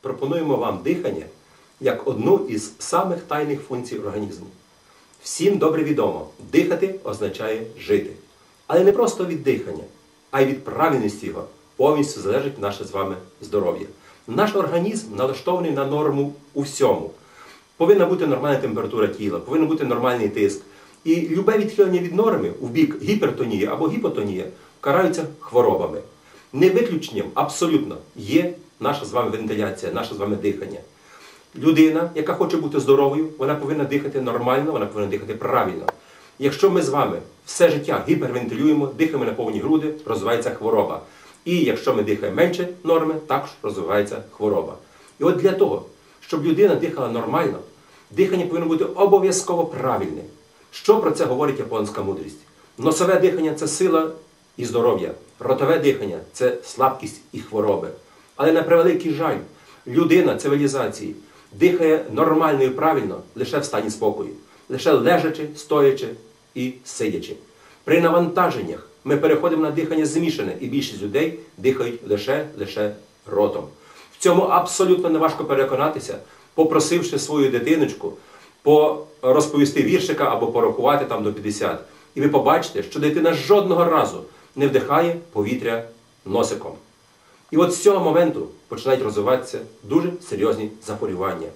пропонуємо вам дихання як одну із самих тайних функцій організму. Всім добре відомо, дихати означає жити. Але не просто від дихання, а й від правильності його повністю залежить наше з вами здоров'я. Наш організм налаштований на норму у всьому. Повинна бути нормальна температура тіла, повинен бути нормальний тиск. І любе відхилення від норми у бік гіпертонії або гіпотонії караються хворобами. Не виключенням абсолютно є наша з вами вентиляція, наше з вами дихання. Людина, яка хоче бути здоровою, вона повинна дихати нормально, вона повинна дихати правильно. Якщо ми з вами все життя гіпервентилюємо, дихаємо на повні груди, розвивається хвороба. І якщо ми дихаємо менше норми, також розвивається хвороба. І от для того, щоб людина дихала нормально, дихання повинно бути обов'язково правильне. Що про це говорить японська мудрість? Носове дихання це сила і здоров'я, ротове дихання це слабкість і хвороби. Але на превеликий жаль, людина цивілізації дихає нормально і правильно лише в стані спокою, лише лежачи, стоячи і сидячи. При навантаженнях ми переходимо на дихання змішане, і більшість людей дихають лише лише ротом. В цьому абсолютно не важко переконатися, попросивши свою дитиночку розповісти віршика або порахувати там до 50. І ви побачите, що дитина жодного разу не вдихає повітря носиком. І от з цього моменту починають розвиватися дуже серйозні захворювання.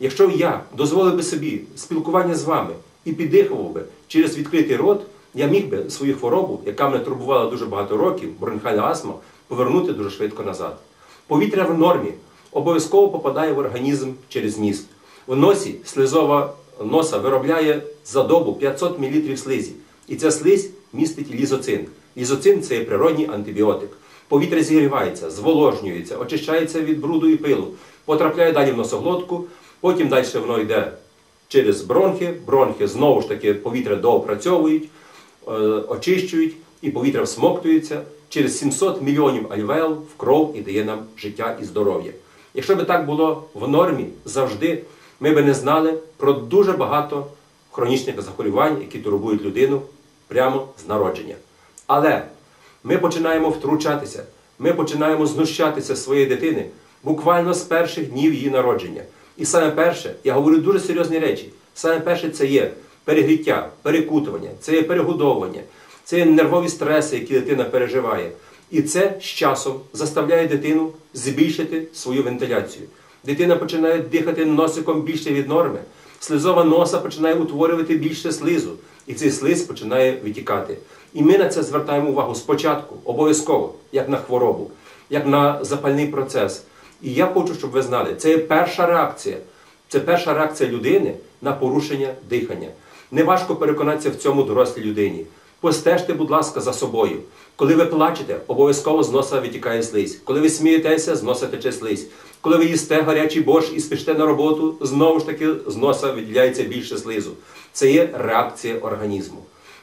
Якщо я дозволив би собі спілкування з вами і піддихував би через відкритий рот, я міг би свою хворобу, яка мене турбувала дуже багато років, бронхальна астма, повернути дуже швидко назад. Повітря в нормі обов'язково попадає в організм через ніс. У носі слизова носа виробляє за добу 500 мл слизі. І ця слизь містить лізоцин. Лізоцин це є природній антибіотик. Повітря зігрівається, зволожнюється, очищається від бруду і пилу, потрапляє далі в носоглотку, потім далі воно йде через бронхи. Бронхи знову ж таки повітря доопрацьовують, е, очищують і повітря всмоктується. Через 700 мільйонів альвеол в кров і дає нам життя і здоров'я. Якщо би так було в нормі завжди, ми би не знали про дуже багато хронічних захворювань, які турбують людину прямо з народження. Але ми починаємо втручатися, ми починаємо знущатися своєї дитини буквально з перших днів її народження. І саме перше, я говорю дуже серйозні речі. Саме перше це є перегріття, перекутування, це є перегодовування, це є нервові стреси, які дитина переживає. І це з часом заставляє дитину збільшити свою вентиляцію. Дитина починає дихати носиком більше від норми. Слизова носа починає утворювати більше слизу, і цей слиз починає витікати. І ми на це звертаємо увагу спочатку, обов'язково, як на хворобу, як на запальний процес. І я хочу, щоб ви знали, це є перша реакція. Це перша реакція людини на порушення дихання. Неважко переконатися в цьому дорослій людині. Постежте, будь ласка, за собою. Коли ви плачете, обов'язково з носа витікає слизь. Коли ви смієтеся, з носа тече слизь. Коли ви їсте гарячий борщ і спіште на роботу, знову ж таки з носа виділяється більше слизу. Це є реакція організму.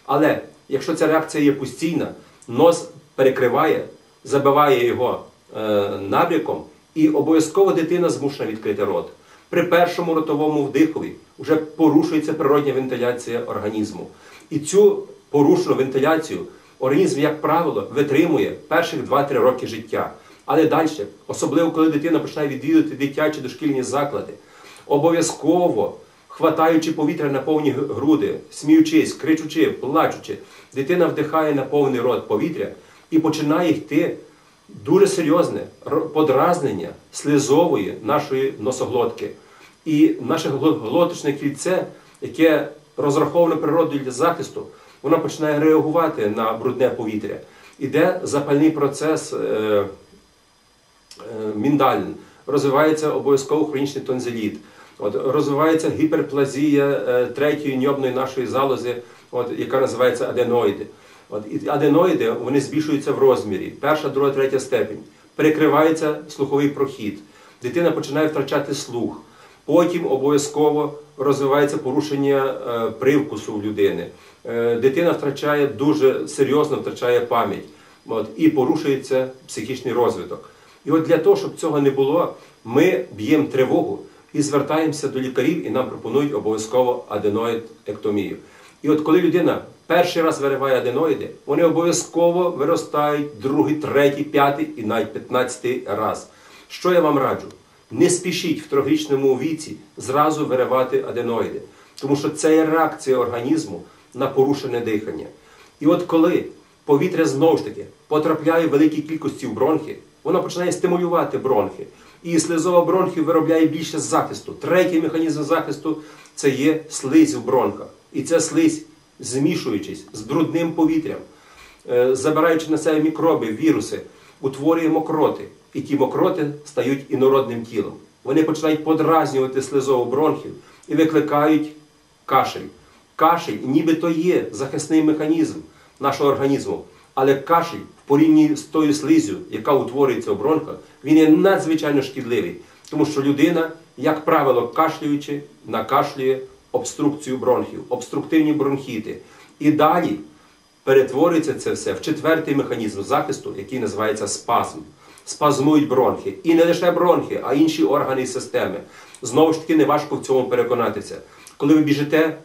Але якщо ця реакція є постійна, нос перекриває, забиває його е, набряком, і обов'язково дитина змушена відкрити рот. При першому ротовому вдихові вже порушується природня вентиляція організму. І цю порушену вентиляцію організм, як правило, витримує перших 2-3 роки життя. Але далі, особливо коли дитина починає відвідувати дитячі дошкільні заклади, обов'язково хватаючи повітря на повні груди, сміючись, кричучи, плачучи, дитина вдихає на повний рот повітря і починає йти дуже серйозне подразнення слизової нашої носоглотки. І наше глоточне кільце, яке розраховане природою для захисту, воно починає реагувати на брудне повітря. Іде запальний процес е, е, міндалін, розвивається обов'язково хронічний тонзиліт. От, Розвивається гіперплазія е, третьої ньобної нашої залози, от, яка називається аденоїди. От, І аденоїди вони збільшуються в розмірі, перша, друга, третя степень. Перекривається слуховий прохід. Дитина починає втрачати слух. Потім обов'язково розвивається порушення е, привкусу в людини. Е, дитина втрачає дуже серйозно втрачає пам'ять от, і порушується психічний розвиток. І от для того, щоб цього не було, ми б'ємо тривогу і звертаємося до лікарів, і нам пропонують обов'язково аденоїд-ектомію. І от коли людина перший раз вириває аденоїди, вони обов'язково виростають другий, третій, п'ятий і навіть п'ятнадцятий раз. Що я вам раджу? Не спішіть в трьохрічному віці зразу виривати аденоїди, тому що це є реакція організму на порушене дихання. І от коли повітря знову ж таки потрапляє в великій кількості в бронхи, воно починає стимулювати бронхи. І слизова бронхів виробляє більше захисту. Третій механізм захисту це є слизь в бронхах. І ця слизь, змішуючись з брудним повітрям, е, забираючи на себе мікроби, віруси, утворює мокроти. І ті мокроти стають інородним тілом. Вони починають подразнювати слизову бронхів і викликають кашель. Кашель нібито є захисний механізм нашого організму, але кашель в порівнянні з тою слизю, яка утворюється в бронхах, він є надзвичайно шкідливий, тому що людина, як правило, кашлюючи, накашлює обструкцію бронхів, обструктивні бронхіти. І далі перетворюється це все в четвертий механізм захисту, який називається спазм. Спазмують бронхи. І не лише бронхи, а інші органи і системи. Знову ж таки, не важко в цьому переконатися. Коли ви біжите,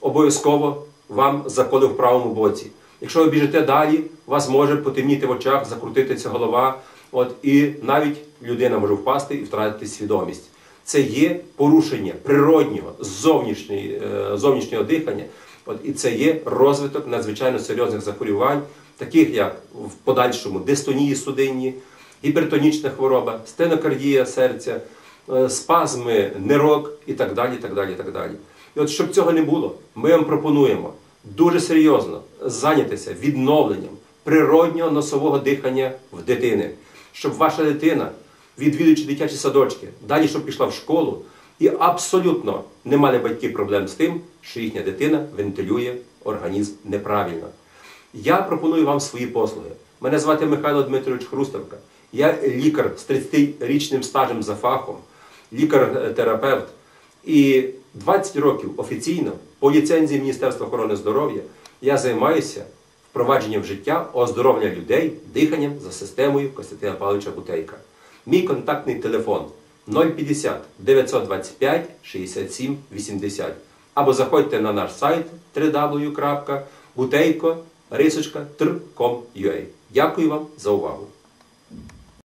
обов'язково вам заколи в правому боці. Якщо ви біжите далі, у вас може потемніти в очах, закрутитися голова, от, і навіть людина може впасти і втратити свідомість. Це є порушення природнього зовнішнього, е, зовнішнього дихання, от, і це є розвиток надзвичайно серйозних захворювань, таких як в подальшому дистонії судинні, гіпертонічна хвороба, стенокардія серця, е, спазми нирок і так далі. Так далі, так далі. І от щоб цього не було, ми вам пропонуємо дуже серйозно зайнятися відновленням природнього носового дихання в дитини, щоб ваша дитина, відвідуючи дитячі садочки, далі щоб пішла в школу, і абсолютно не мали батьки проблем з тим, що їхня дитина вентилює організм неправильно. Я пропоную вам свої послуги. Мене звати Михайло Дмитрович Хруставка. Я лікар з 30-річним стажем за фахом, лікар-терапевт. І 20 років офіційно по ліцензії Міністерства охорони здоров'я я займаюся впровадженням життя оздоровлення людей диханням за системою Костянтина Павловича Бутейка. Мій контактний телефон 050 925 67 80. Або заходьте на наш сайт www.buteyko.com.ua. Дякую вам за увагу!